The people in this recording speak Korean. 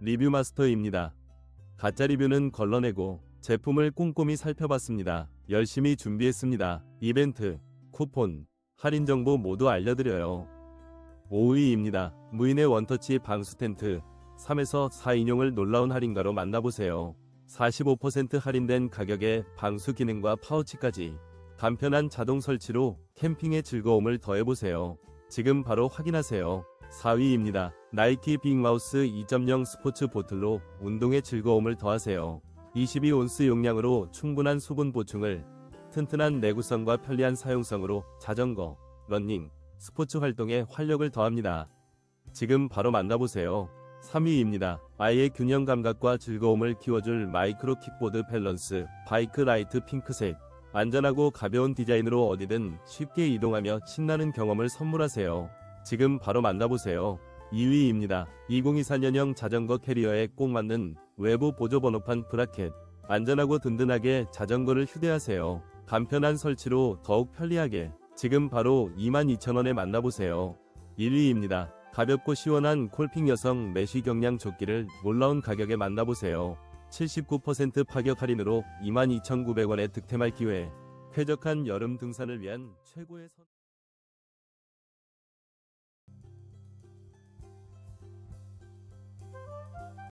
리뷰 마스터입니다. 가짜 리뷰는 걸러내고 제품을 꼼꼼히 살펴봤습니다. 열심히 준비했습니다. 이벤트, 쿠폰, 할인 정보 모두 알려드려요. 5위입니다. 무인의 원터치 방수 텐트 3에서 4인용을 놀라운 할인가로 만나보세요. 45% 할인된 가격에 방수 기능과 파우치까지 간편한 자동 설치로 캠핑의 즐거움을 더해보세요. 지금 바로 확인하세요. 4위입니다. 나이키 빅마우스 2.0 스포츠 보틀로 운동의 즐거움을 더하세요. 22온스 용량으로 충분한 수분 보충을 튼튼한 내구성과 편리한 사용성으로 자전거, 러닝, 스포츠 활동에 활력을 더합니다. 지금 바로 만나보세요. 3위입니다. 아이의 균형 감각과 즐거움을 키워줄 마이크로 킥보드 밸런스 바이크 라이트 핑크색 안전하고 가벼운 디자인으로 어디든 쉽게 이동하며 신나는 경험을 선물하세요. 지금 바로 만나보세요. 2위입니다. 2024년형 자전거 캐리어에 꼭 맞는 외부 보조 번호판 브라켓 안전하고 든든하게 자전거를 휴대하세요. 간편한 설치로 더욱 편리하게 지금 바로 22,000원에 만나보세요. 1위입니다. 가볍고 시원한 콜핑 여성 메쉬 경량 조끼를 놀라운 가격에 만나보세요. 79% 파격 할인으로 22,900원에 득템할 기회. 쾌적한 여름 등산을 위한 최고의 선...